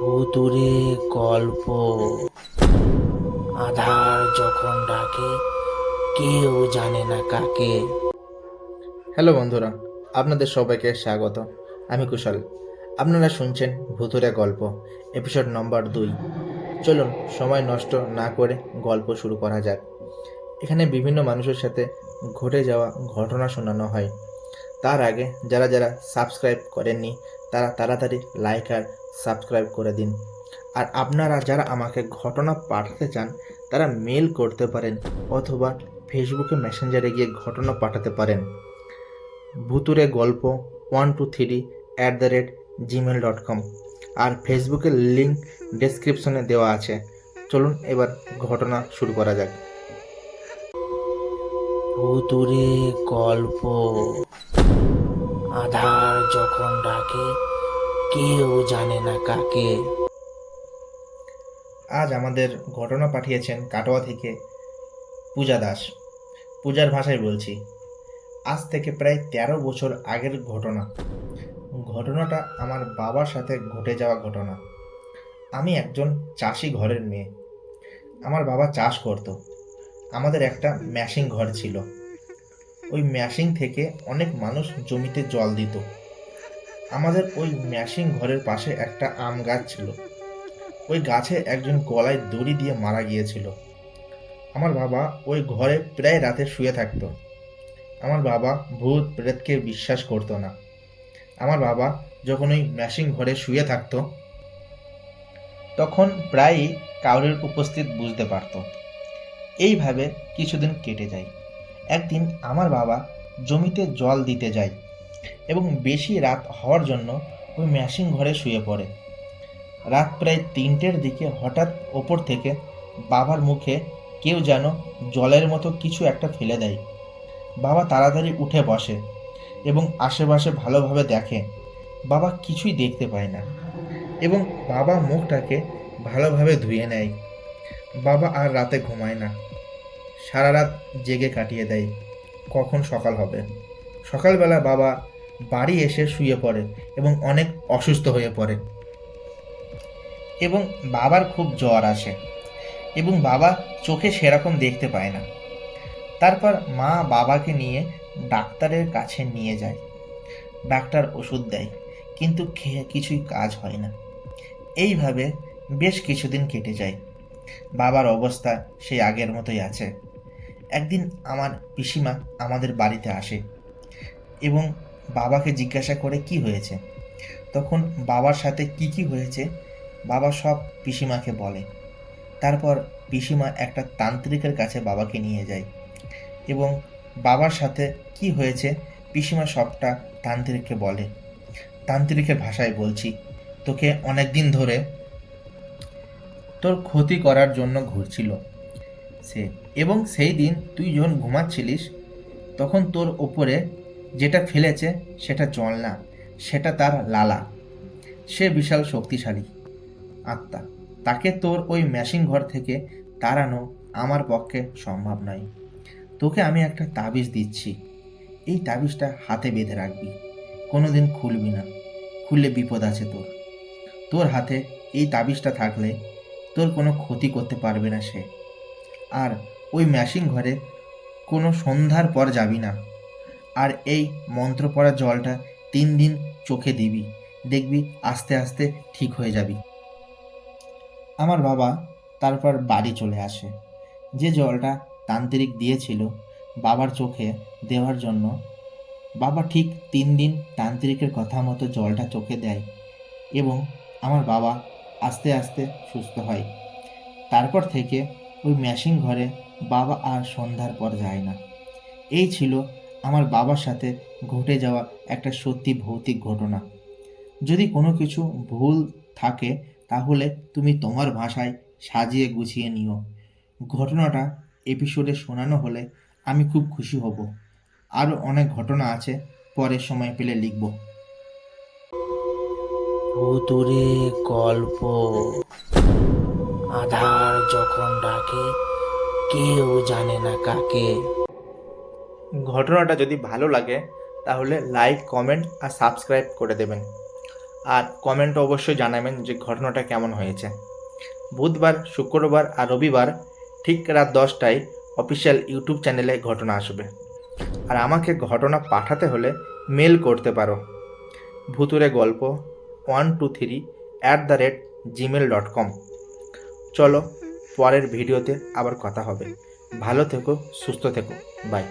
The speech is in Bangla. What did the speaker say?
ভুতুরে গল্প। আধার যখন ডাকে, কেউ জানে না কাকে। হ্যালো বন্ধুরা, আপনাদের সবাইকে স্বাগত। আমি কুশল। আপনারা শুনছেন ভুতুরে গল্প এপিসোড নম্বর দুই। চলুন, সময় নষ্ট না করে গল্প শুরু করা যাক। এখানে বিভিন্ন মানুষের সাথে ঘটে যাওয়া ঘটনা শোনানো হয়। তার আগে যারা যারা সাবস্ক্রাইব করেননি তারা তাড়াতাড়ি লাইক আর সাবস্ক্রাইব করে দিন। আর আপনারা যারা আমাকে ঘটনা পাঠাতে চান, তারা মেল করতে পারেন অথবা ফেসবুকে মেসেঞ্জারে গিয়ে ঘটনা পাঠাতে পারেন। ভুতুরে গল্প one two three at the rate gmail dot com আর ফেসবুকের লিঙ্ক ডেসক্রিপশনে দেওয়া আছে। চলুন এবার ঘটনা শুরু করা যাক। ভুতুরে গল্প। আধার যখন ডাকে, কেউ জানে না কাকে। আজ আমাদের ঘটনা পাঠিয়েছেন কাটোয়া থেকে পূজা দাস। পূজার ভাষায় বলছি, আজ থেকে প্রায় তেরো বছর আগের ঘটনা। ঘটনাটা আমার বাবার সাথে ঘটে যাওয়া ঘটনা। আমি একজন চাষি ঘরের মেয়ে। আমার বাবা চাষ করত। আমাদের একটা ম্যাশিং ঘর ছিল। ওই ম্যাশিং থেকে অনেক মানুষ জমিতে জল দিত। আমাদের ওই ম্যাশিং ঘরের পাশে একটা আম গাছ ছিল। ওই গাছে একজন গলায় দড়ি দিয়ে মারা গিয়েছিল। আমার বাবা ওই ঘরে প্রায় রাতে শুয়ে থাকতো। আমার বাবা ভূত প্রেতকে বিশ্বাস করতো না। আমার বাবা যখন ওই ম্যাশিং ঘরে শুয়ে থাকতো, তখন প্রায়ই কাউরের উপস্থিত বুঝতে পারত। এইভাবে কিছুদিন কেটে যায়। একদিন আমার বাবা জমিতে জল দিতে যায় এবং বেশি রাত হওয়ার জন্য ওই মেশিন ঘরে শুয়ে পড়ে। রাত প্রায় তিনটের দিকে হঠাৎ ওপর থেকে বাবার মুখে কেউ যেন জলের মতো কিছু একটা ফেলে দেয়। বাবা তাড়াতাড়ি উঠে বসে এবং আশেপাশে ভালোভাবে দেখে। বাবা কিছুই দেখতে পায় না এবং বাবা মুখটাকে ভালোভাবে ধুয়ে নেয়। বাবা আর রাতে ঘুমায় না। সারা রাত জেগে কাটিয়ে দেয়। কখন সকাল হবে? সকালবেলা বাবা বাড়ি এসে শুয়ে পড়ে এবং অনেক অসুস্থ হয়ে পড়ে। এবং বাবার খুব জ্বর আসে এবং বাবা চোখে সেরকম দেখতে পায় না। তারপর মা বাবাকে নিয়ে ডাক্তারের কাছে নিয়ে যায়। ডাক্তার ওষুধ দেয়, কিন্তু খেয়ে কিছুই কাজ হয় না। এইভাবে বেশ কিছুদিন কেটে যায়। বাবার অবস্থা সেই আগের মতোই আছে। একদিন আমার পিসিমা আমাদের বাড়িতে আসে এবং বাবাকে জিজ্ঞাসা করে কি হয়েছে। তখন বাবার সাথে কি কি হয়েছে, বাবা সব পিসিমাকে বলে। তারপর পিসিমা একটা তান্ত্রিকের কাছে বাবাকে নিয়ে যায় এবং বাবার সাথে কি হয়েছে পিসিমা সবটা তান্ত্রিককে বলে। তান্ত্রিকের ভাষায় বলছি, তোকে অনেক দিন ধরে তোর ক্ষতি করার জন্য ঘুরছিল। সে এবং সেই দিন তুই যখন ঘুমাচ্ছিলিস, তখন তোর ওপরে যেটা ফেলেছে সেটা জল না, সেটা তার লালা। সে বিশাল শক্তিশালী আত্মা। তাকে তোর ওই ম্যাশিং ঘর থেকে তাড়ানো আমার পক্ষে সম্ভব নয়। তোকে আমি একটা তাবিজ দিচ্ছি। এই তাবিজটা হাতে বেঁধে রাখবি। কোনোদিন খুলবি না। খুললে বিপদ আছে তোর। তোর হাতে এই তাবিজটা থাকলে তোর কোনো ক্ষতি করতে পারবে না সে। আর ওই ম্যাশিং ঘরে কোনো সন্ধ্যার পর যাবি না। আর এই মন্ত্র পড়া জলটা তিন দিন চোখে দিবি, দেখবি আস্তে আস্তে ঠিক হয়ে যাবি। আমার বাবা তারপর বাড়ি চলে আসে। যে জলটা তান্ত্রিক দিয়েছিল বাবার চোখে দেওয়ার জন্য, বাবা ঠিক তিন দিন তান্ত্রিকের কথা মতো জলটা চোখে দেয় এবং আমার বাবা আস্তে আস্তে সুস্থ হয়। তারপর থেকে ওই ম্যাশিং ঘরে বাবা আর সন্ধ্যার পর যায় না। এই ছিল আমার বাবার সাথে ঘটে যাওয়া একটা সত্যি ভৌতিক ঘটনা। যদি কোনো কিছু ভুল থাকে, তাহলে তুমি তোমার ভাষায় সাজিয়ে গুছিয়ে নিও। ঘটনাটা এপিসোডে শোনানো হলে আমি খুব খুশি হব। আরও অনেক ঘটনা আছে পরে সময় পেলে লিখব। ভুতুরে গল্প। আধার যখন ডাকে, কেউ জানে না কাকে। ঘটনাটা যদি ভালো লাগে, তাহলে লাইক কমেন্ট আর সাবস্ক্রাইব করে দেবেন। আর কমেন্ট অবশ্যই জানাবেন যে ঘটনাটা কেমন হয়েছে। বুধবার, শুক্রবার আর রবিবার ঠিক রাত দশটায় অফিসিয়াল ইউটিউব চ্যানেলে ঘটনা আসবে। আর আমাকে ঘটনা পাঠাতে হলে মেল করতে পারো। ভুতুরে গল্প one two three at the rate gmail dot com চলো পরের ভিডিওতে আবার কথা হবে। ভালো থেকো সুস্থ থেকো। বাই